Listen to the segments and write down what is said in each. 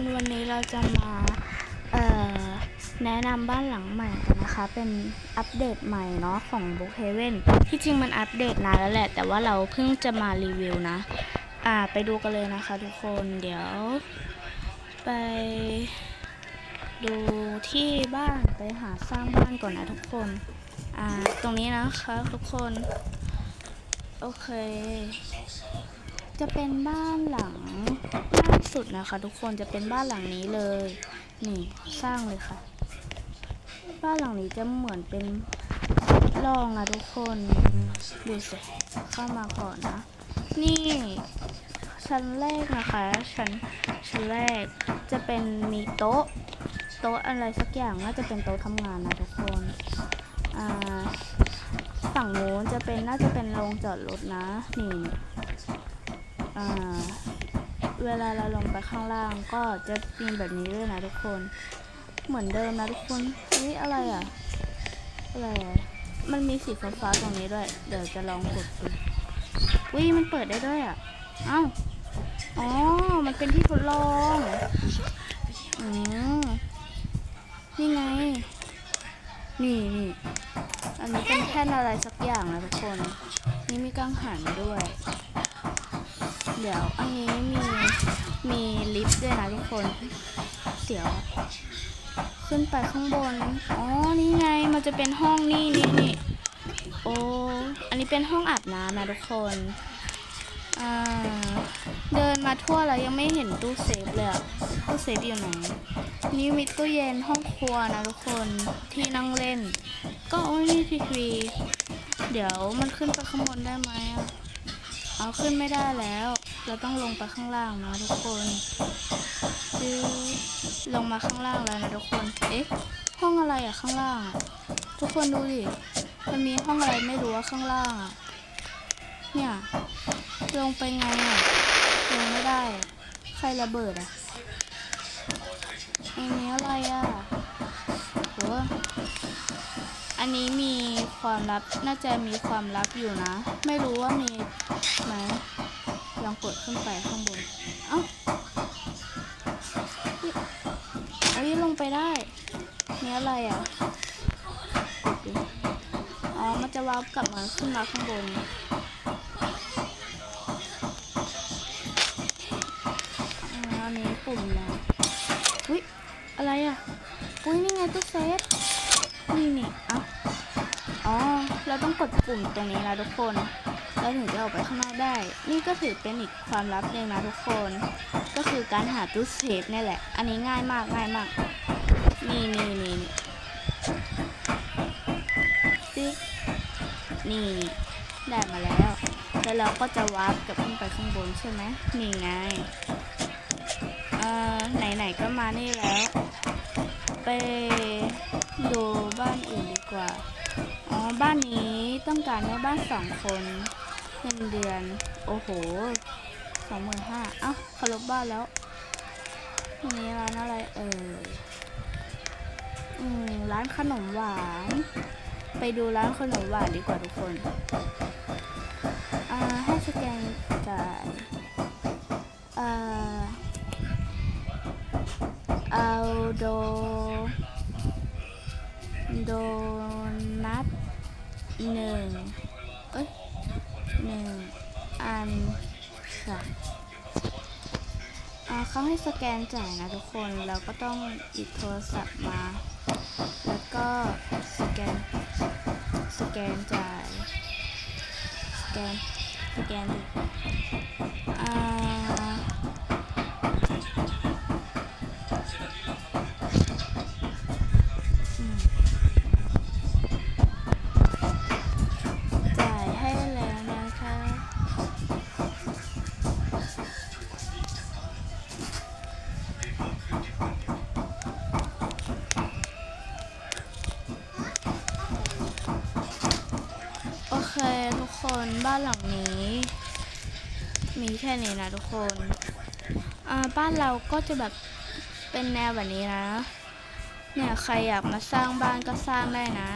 นวันนี้เราจะมาแนะนำบ้านหลังใหม่กันนะคะ เป็นอัปเดตใหม่เนาะของ Book Haven ที่จริงมันอัปเดตนานแล้วแหละ แต่ว่าเราเพิ่งจะมารีวิวนะ อ่าไปดูกันเลยนะคะทุกคนเดี๋ยว ไปดูที่บ้านไปหาสร้างบ้านก่อนนะทุกคน อ่าตรงนี้นะคะทุกคน โอเค จะเป็นบ้านหลังล่า สุดนะคะ ทุกคนจะเป็นบ้านหลังนี้เลย นี่สร้างเลยค่ะ บ้านหลังนี้จะเหมือนเป็นลองนะทุกคนดูสิเข้ามาก่อนนะ นี่ชั้นแรกนะคะชั้นชั้นแรกจะเป็นมีโต๊ะ โต๊ะอะไรสักอย่างน่าจะเป็นโต๊ะทำงานนะทุกคนอ่าฝั่งโน้นจะเป็นน่าจะเป็นโรงจอดรถนะนี่อ่า เวลาเราลงไปข้างล่างก็จะมีแบบนี้ด้วยนะทุกคน เหมือนเดิมนะทุกคนนี่อะไรอะ อะไรอะ มันมีสีฟ้าๆตรงนี้ด้วย เดี๋ยวจะลองกดดูวิมันเปิดได้ด้วยอะ เอ้า อ๋อ มันเป็นที่ทดลองอืมนี่ไง นี่นี่อันนี้เป็นแท่นอะไรสักอย่างนะทุกคน นี่มีกังหันด้วย เดี๋ยวอันนี้มีมีลิฟต์ด้วยนะทุกคน เดี๋ยว ขึ้นไปข้างบน อ๋อ นี่ไง มันจะเป็นห้องนี่นี่นี่โอ้ อันนี้เป็นห้องอาบน้ำนะทุกคนเดินมาทั่วแล้วยังไม่เห็นตู้เซฟเลยตู้เซฟอยู่ไหน นี่มีตู้เย็นห้องครัวนะทุกคนที่นั่งเล่น ก็โอ้ยนี่ทีวีเดี๋ยวมันขึ้นไปข้างบนได้ไหมอะเอาขึ้นไม่ได้แล้ว เราต้องลงไปข้างล่างนะทุกคนจือลงมาข้างล่างแล้วนะทุกคน เอ๊ะ ห้องอะไรอะข้างล่างอะทุกคนดูดิ มันมีห้องอะไรไม่รู้ว่าข้างล่างอะเนี่ย ลงไปไงอะลงไม่ได้ ใครระเบิดอะอันนี้อะไรอะโหอันนี้มีความลับ น่าจะมีความลับอยู่นะ ไม่รู้ว่ามีไหม องกดขึ้นไปข้างบน เอ้าเอ้ยลงไปได้นี่อะไรอะกดดูอ๋อ มันจะวาร์ปกลับมาขึ้นมาข้างบนอาอันนี้ปุ่มแล้วอุ้ยอะไรอะ อุ้ยนี่ไงตู้เซฟ นี่นี่อะอ๋อ เราต้องกดปุ่มตรงนี้นะทุกคน แล้วถึงจะออกไปข้างนอกได้ นี่ก็ถือเป็นอีกความลับหนึ่งนะทุกคน ก็คือการหาตู้เซฟนี่แหละ อันนี้ง่ายมากง่ายมากนี่นี่นี่นี่ติ๊กนี่ได้มาแล้ว แล้วเราก็จะวาร์ปกับขึ้นไปข้างบนใช่ไหมนี่ไง เอ่อไหนๆก็มานี่แล้ว ไปดูบ้านอื่นดีกว่า อ๋อ บ้านนี้ต้องการให้บ้านสองคน เงินเดือน โอ้โหสองหมื่นห้าเอ้าเขาลบบ้านแล้วทีนี้ร้านอะไรเอ่ยอืมร้านขนมหวาน ไปดูร้านขนมหวานดีกว่าทุกคนอ่าให้สแกนจ่ายอ่าเอาโดโดนัทหนึ่งเอ้ย หนึ่งอันค่ะเขาให้สแกนจ่ายนะทุกคนเราก็ต้องหยิบโทรศัพท์มา แล้วก็สแกนสแกนจ่ายสแกนสแกนจ่า คนบ้านหลังนี้ มีแค่นี้นะทุกคนบ้านเราก็จะแบบเป็นแนวแบบนี้นะ เนี่ยใครอยากมาสร้างบ้านก็สร้างได้นะ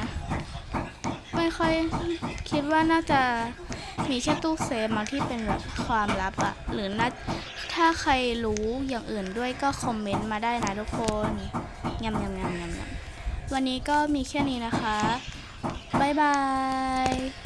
ไม่ค่อยคิดว่าน่าจะมีแค่ตู้เซฟมาที่เป็นแบบความลับอะหรือน่าถ้าใครรู้อย่างอื่นด้วยก็คอมเมนต์มาได้นะทุกคนยำยำยำยำยำวันนี้ก็มีแค่นี้นะคะ บ๊ายบาย